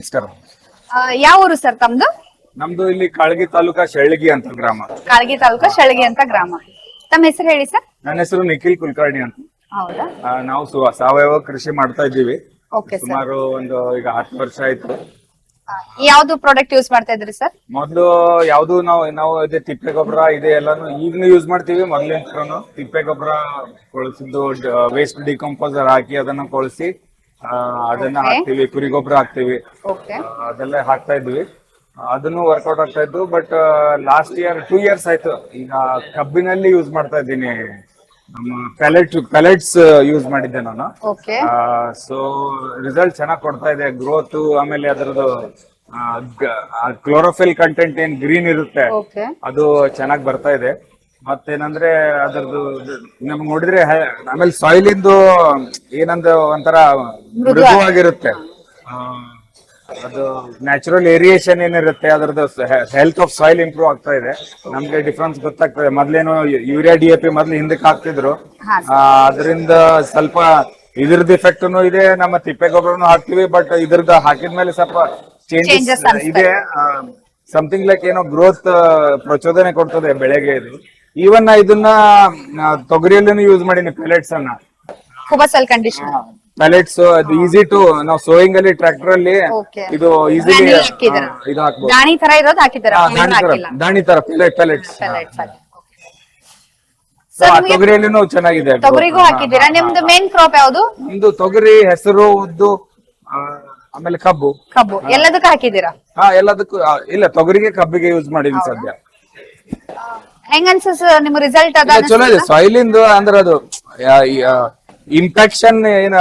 ನಮಸ್ಕಾರ ಯಾವ ಊರು ಸರ್ ತಮ್ದು? ನಮ್ದು ಇಲ್ಲಿ ಕಾಳಗಿ ತಾಲೂಕಾ ಶೆಳಗಿ ಅಂತ ಗ್ರಾಮ. ಕಾಳಗಿ ತಾಲೂಕಾ ಶೆಳಗಿ ಅಂತ ಗ್ರಾಮ. ತಮ್ಮ ಹೆಸರು ಹೇಳಿ ಸರ್? ನನ್ನ ಹೆಸರು ನಿಖಿಲ್ ಕುಲಕರ್ಣಿ ಅಂತ. ಹೌದಾ? ಆ, ನಾವು ಸು- ಸಾವಯವ ಕೃಷಿ ಮಾಡ್ತಾ ಇದ್ದೀವಿ. Okay sir. ಸುಮಾರು ಒಂದು ಈಗ ಹತ್ತು ವರ್ಷ ಆಯ್ತು. ಯಾವ್ದು ಪ್ರಾಡಕ್ಟ್ ಯೂಸ್ ಮಾಡ್ತಾ ಇದ್ರಿ ಸರ್? ಮೊದ್ಲು ಯಾವ್ದು ನಾವು ನಾವು ಇದೇ ತಿಪ್ಪೆ ಗೊಬ್ಬರ ಇದೆ ಎಲ್ಲಾನು ಈಗಲೂ ಯೂಸ್ ಮಾಡ್ತೀವಿ. ಮೊದ್ಲಿನ ತಿಪ್ಪೆ ಗೊಬ್ಬರ ಕೊಳಸಿದ್ದು ವೇಸ್ಟ್ ಡಿಕಂಪೋಸರ್ ಹಾಕಿ ಅದನ್ನ ಕೊಳಸಿ ಅದನ್ನ ಹಾಕ್ತಿವಿ ಕುರಿ ಗೊಬ್ಬರ ಹಾಕ್ತಿವಿ. ಅದೆಲ್ಲ ಹಾಕ್ತಾ ಇದ್ವಿ. ಅದನ್ನು ವರ್ಕೌಟ್ ಆಗ್ತಾ ಇದ್ದು but last year two years ಆಯ್ತು. ಈಗ ಕಬ್ಬಿನಲ್ಲಿ ಯೂಸ್ ಮಾಡ್ತಾ ಇದ್ದೀನಿ. ನಮ್ಮ ಪ್ಯಾಲೆಟ್ ಪ್ಯಾಲೆಟ್ಸ್ ಯೂಸ್ ಮಾಡಿದ್ದೆ ನಾನು. ಸೊ ರಿಸಲ್ಟ್ ಚೆನ್ನಾಗಿ ಕೊಡ್ತಾ ಇದೆ. ಗ್ರೋತ್ ಆಮೇಲೆ ಅದರದ್ದು ಕ್ಲೋರೋಫಿಲ್ ಕಂಟೆಂಟ್ ಏನ್ ಗ್ರೀನ್ ಇರುತ್ತೆ ಅದು ಚೆನ್ನಾಗಿ ಬರ್ತಾ ಇದೆ. ಮತ್ತೇನಂದ್ರೆ ಅದರದ್ದು ನಮ್ಗೆ ನೋಡಿದ್ರೆ ಆಮೇಲೆ ಸಾಯಿಲ್ ಇಂದು ಏನಂದ ಒಂಥರ ಮೃದುವಾಗಿರುತ್ತೆ. ಅದು ನ್ಯಾಚುರಲ್ ಏರಿಯೇಷನ್ ಏನಿರುತ್ತೆ ಅದರದ್ದು ಹೆಲ್ತ್ ಆಫ್ ಸಾಯಿಲ್ ಇಂಪ್ರೂವ್ ಆಗ್ತಾ ಇದೆ. ನಮ್ಗೆ ಡಿಫ್ರೆನ್ಸ್ ಗೊತ್ತಾಗ್ತದೆ. ಮೊದ್ಲೇನು ಯೂರಿಯಾ ಡಿ ಎ ಪಿ ಮೊದ್ಲು ಹಿಂದಕ್ಕೆ ಹಾಕ್ತಿದ್ರು. ಅದರಿಂದ ಸ್ವಲ್ಪ ಇದ್ರದ್ದು ಇಫೆಕ್ಟ್ ಇದೆ ನಮ್ಮ ತಿಪ್ಪೆ ಗೊಬ್ಬರನು ಹಾಕ್ತಿವಿ ಬಟ್ ಇದ್ರದ್ದು ಹಾಕಿದ್ಮೇಲೆ ಸ್ವಲ್ಪ ಚೇಂಜಸ್ ಇದೆ. ಸಮಥಿಂಗ್ ಲೈಕ್ ಏನೋ ಗ್ರೋತ್ ಪ್ರಚೋದನೆ ಕೊಡ್ತದೆ ಬೆಳೆಗೆ ಇದು. ಈವನ್ ಇದನ್ನ ತೊಗರಿಯಲ್ಲೂ ಯೂಸ್ ಮಾಡೀನಿ ಪ್ಯಾಲೆಟ್ಸ್ ಅನ್ನ. ಕುಬಸಲ್ ಕಂಡೀಷನ್ ಪೆಲೆಟ್ಸ್ ಅದು ಈಸಿ ಟು ನಾವು ಸೋಯಿಂಗ್ ಅಲ್ಲಿ ಟ್ರ್ಯಾಕ್ಟರ್ ಅಲ್ಲಿ Okay. ಇದು ಈಸಿಲಿ ಹಾಕಿದ್ದೀರಾ? ಇದು ಹಾಕ್ಬೋದು. ದಾಣಿ ತರ ಇರೋದು ಹಾಕಿದಾರ ಹಾ, ದಾಣಿ ತರ ದಾಣಿ ತರ ಪೆಲೆಟ್ ಪೆಲೆಟ್ಸ್ ನಿಮ್ಗೆ ತೊಗರಿಯಲ್ಲಿನೂ ಚೆನ್ನಾಗಿದೆ. ತೊಗರಿಗೂ ಹಾಕಿದ್ದೀರಾ? ನಿಮ್ದು ಮೇನ್ ಕ್ರಾಪ್ ಯಾವುದು? ನಮ್ದು ತೊಗರಿ ಹೆಸರು ಉದ್ದು ಆ, ಆಮೇಲೆ ಕಬ್ಬು. ಕಬ್ಬು. ಎಲ್ಲದಕ್ಕೂ ಹಾಕಿದ್ದೀರಾ? ಹಾ ಎಲ್ಲದಕ್ಕೂ ಆ, ಇಲ್ಲ ತೊಗರಿಗೆ ಕಬ್ಬಿಗೆ ಯೂಸ್ ಮಾಡಿದೀನಿ ಸದ್ಯ. ಹೆಂಗ್ ಅನ್ಸಸ್ ನಿಮ್ ರಿಸಲ್ಟ್ ಅದ ಇಲ್ಲ, ಚಲೋ ಇದೆ. ಸಾಯಿಲ್ ಇಂದು ಅಂದ್ರ ಅದು ಇನ್ಫೆಕ್ಷನ್ ಏನ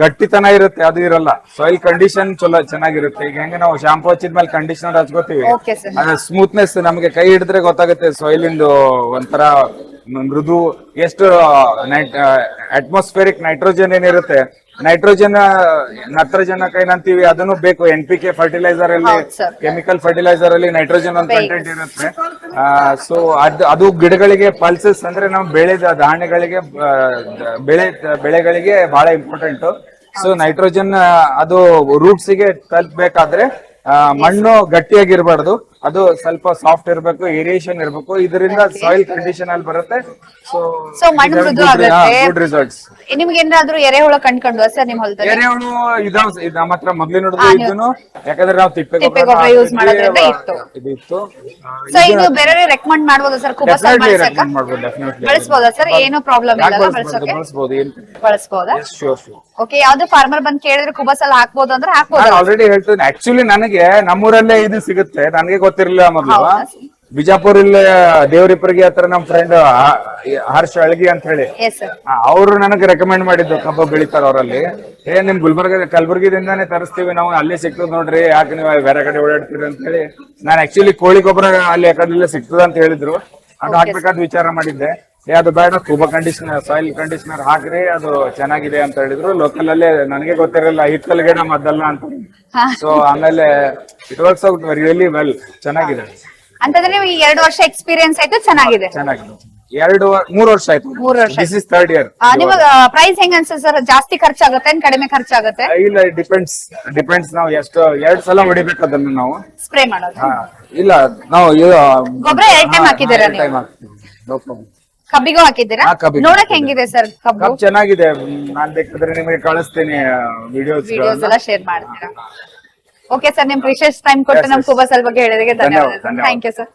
ಗಟ್ಟಿತನ ಇರುತ್ತೆ ಅದು ಇರಲ್ಲ. ಸಾಯಿಲ್ ಕಂಡೀಷನ್ ಚಲೋ ಚೆನ್ನಾಗಿರುತ್ತೆ. ಈಗ ಹೆಂಗ ನಾವು ಶಾಂಪೂ ಹಚ್ಚಿದ್ಮೇಲೆ ಕಂಡೀಷನರ್ ಹಚ್ಕೋತೀವಿ. ಓಕೆ ಸರ್ ಅದ್ರ ಸ್ಮೂತ್ನೆಸ್ ನಮಗೆ ಕೈ ಹಿಡಿದ್ರೆ ಗೊತ್ತಾಗುತ್ತೆ ಸಾಯಿಲ್ ಇಂದು ಒಂಥರ ಮೃದು ಎಷ್ಟು ಅಟ್ಮಾಸ್ಫಿಯರಿಕ್ ನೈಟ್ರೋಜನ್ ಏನಿರುತ್ತೆ? ನೈಟ್ರೋಜನ್ ನತ್ರಜನಕ ಏನಂತೀವಿ ಅದನ್ನು ಬೇಕು. ಎನ್ ಪಿ ಕೆ ಫರ್ಟಿಲೈಸರ್ ಅಲ್ಲಿ ಕೆಮಿಕಲ್ ಫರ್ಟಿಲೈಸರ್ ಅಲ್ಲಿ ನೈಟ್ರೋಜನ್ ಒಂದು ಕಂಟೆಂಟ್ ಇರುತ್ತೆ. ಸೊ ಅದು ಅದು ಗಿಡಗಳಿಗೆ ಪಲ್ಸಸ್ ಅಂದ್ರೆ ನಾವು ಬೆಳೆದ ಧಾನ್ಯಗಳಿಗೆ ಬೆಳೆ ಬೆಳೆಗಳಿಗೆ ಬಹಳ ಇಂಪಾರ್ಟೆಂಟ್ ಸೊ ನೈಟ್ರೋಜನ್ ಅದು ರೂಟ್ಸ್ಗೆ ತಲುಪಬೇಕಾದ್ರೆ ಮಣ್ಣು ಗಟ್ಟಿಯಾಗಿರ್ಬಾರ್ದು. ಅದು ಸ್ವಲ್ಪ ಸಾಫ್ಟ್ ಇರಬೇಕು ಏರಿಯೇಷನ್ ಇರಬೇಕು. ಇದರಿಂದ ಸಾಯಿಲ್ ಕಂಡೀಷನ್ ಅಲ್ಲಿ ಬರುತ್ತೆ. ಸೊ ಸೊ ಮಣ್ಣು ಮೃದು ಆಗುತ್ತೆ. ಗುಡ್ ರಿಸಲ್ಟ್ಸ್ ನಿಮ್ಗೆ ಏನಾದ್ರು ಎರೆಹುಳ ಕಂಡ್ಕೊಂಡು ಸರ್ ನಿಮ್ ಹೊಲದಲ್ಲಿ? ಎರೆಹುಳು ಇದಾವ್ ಇದು ನಮ್ಮ ಹತ್ರ ಮೊದ್ಲೇ ನೋಡಿದ್ರು ಹಾ, ಯಾಕಂದ್ರೆ ನಾವು ತಿಪ್ಪೆ ತಿಪ್ಪೆ ಗೊಬ್ಬರ ಗೊಬ್ಬರ use ಮಾಡೋದ್ರಿಂದ ಇತ್ತು. ಇದು ಇತ್ತು ಸೊ ಇದು ಬೇರೆ ರೆಕಮೆಂಡ್ ಮಾಡ್ಬೋದಾ ಸರ್? ಕುಬಸಲ್ ಡೆಫಿನೆಟ್ಲಿ ಬಳಸಕ ರೆಕಮೆಂಡ್ ಮಾಡ್ಬೋದು ಡೆಫಿನೆಟ್ಲಿ ಬಳಸಬಹುದು ಸರ್? ಏನು ಪ್ರಾಬ್ಲಮ್ ಇಲ್ಲ ಬಳಸೋಕೆ? ಬಳಸ್ಬೋದು ಏನ್ ಬಳಸ್ಬೋದಾ? ಶೋರ್ ಶೋರ್ ಓಕೆ ಯಾವ್ದು ಫಾರ್ಮರ್ ಬಂದ್ ಕೇಳಿದ್ರೆ ಕುಬಸಲ್ ಹಾಕ್ಬೋದು ಅಂದ್ರೆ ನಾನು ಹಾಕ್ಬೋದಾ ಆಲ್ರೆಡಿ ಹೇಳ್ತೀನಿ. ಆಕ್ಚುಲಿ ನನಗೆ ನಮ್ಮೂರಲ್ಲೇ ಇದು ಸಿಗುತ್ತೆ. ನನಗೆ ಗೊತ್ತಿರಲಿಲ್ಲ ಮೊದಲು. ಬಿಜಾಪುರ್ ಇಲ್ಲಿ ದೇವ್ರಿಪ್ಪರಿಗೆ ಹತ್ರ ನಮ್ ಫ್ರೆಂಡ್ ಹರ್ಷ ಅಳಗಿ ಅಂತ ಹೇಳಿ. ಎಸ್ ಸರ್ ಅವರು ನನಗೆ ರೆಕಮೆಂಡ್ ಮಾಡಿದ್ದು ಕಬ್ಬು ಬೆಳಿತಾರ ಅವರಲ್ಲಿ. ಏ ನಿಮ್ ಗುಲ್ಬರ್ಗ ಕಲಬುರ್ಗಿದಿಂದಾನೇ ತರಿಸ್ತೀವಿ ನಾವು ಅಲ್ಲೇ ಸಿಗ್ತದ ನೋಡ್ರಿ ಯಾಕೆ ನೀವು ಬೇರೆ ಕಡೆ ಓಡಾಡ್ತೀರಿ ಅಂತ ಹೇಳಿ. ನಾನು ಆಕ್ಚುಲಿ ಕೋಳಿ ಗೊಬ್ಬರ ಅಲ್ಲಿ ಯಾಕಂದ್ರೆ ಸಿಕ್ತದ ಅಂತ ಹೇಳಿದ್ರು. ಅದು ಹಾಕ್ಬೇಕಾದ್ ವಿಚಾರ ಮಾಡಿದ್ದೆ. ಏ ಅದು ಬೇಡ ಕೂಬ ಕಂಡೀಷನರ್ ಸಾಯಿಲ್ ಕಂಡೀಷನರ್ ಹಾಕ್ರಿ ಅದು ಚೆನ್ನಾಗಿದೆ ಅಂತ ಹೇಳಿದ್ರು. ಲೋಕಲ್ ಅಲ್ಲೇ ನನಗೆ ಗೊತ್ತಿರಲಿಲ್ಲ ಹಿತ್ತಲ್ ಗಿಡ ಮದ್ದಲ್ಲ ಅಂತ. ಸೊ ಆಮೇಲೆ it works out really well ಚೆನ್ನಾಗಿದೆ. ಅಂತಂದ್ರೆ ನೀವು ಈ ಎರಡು ವರ್ಷ ಎಕ್ಸ್ಪೀರಿಯನ್ಸ್ ಆಯ್ತು ಚೆನ್ನಾಗಿದೆ. ಚೆನ್ನಾಗಿದೆ. ಎರಡು ಮೂರು ವರ್ಷ ಆಯ್ತು. ಮೂರು ವರ್ಷ ದಿಸ್ ಇಸ್ ಥರ್ಡ್ ಇಯರ್ ನಿಮಗ ಪ್ರೈಸ್ ಹೆಂಗ್ ಅನ್ಸುತ್ತೆ ಸರ್? ಜಾಸ್ತಿ ಖರ್ಚಾಗುತ್ತೆ ಏನ್ ಕಡಿಮೆ ಖರ್ಚಾಗುತ್ತೆ? ಇಲ್ಲ ಡಿಪೆಂಡ್ಸ್ ಡಿಪೆಂಡ್ಸ್ ನಾವು ಎಷ್ಟು ಎರಡ್ ಸಲ ಹೊಡಿಬೇಕು ಅದನ್ನ ನಾವು. ಸ್ಪ್ರೇ ಮಾಡೋದು. ಹಾ, ಇಲ್ಲ ನಾವು ಗೊಬ್ಬರ ಎರಡು ಟೈಮ್ ಹಾಕಿದ್ದೀರಾ ನೀವು? ಟೈಮ್ ಹಾಕ್ತೀವಿ. ಕಬ್ಬಿಗೂ ಹಾಕಿದ್ದೀರಾ? ಹಾ, ಕಬ್ಬಿಗೂ ನೋಡಕ್ ಹೆಂಗಿದೆ ಸರ್ ಕಬ್ಬು? ಕಪ್ ಚೆನ್ನಾಗಿದೆ. ನಾನ್ ಬೇಕಾದ್ರೆ ನಿಮಗೆ ಕಳಿಸ್ತೀನಿ ವಿಡಿಯೋಸ್ ವಿಡಿಯೋಸ್ ಎಲ್ಲ ಶೇರ್ ಮಾಡ್ತೀರಾ? ಓಕೆ ಸರ್ ನಿಮ್ ವಿಶೇಷ ಟೈಮ್ ಕೊಟ್ಟು Yes, ನಮ್ yes. ಬಗ್ಗೆ ಧನ್ಯವಾದ, ಧನ್ಯವಾದ. Thank you sir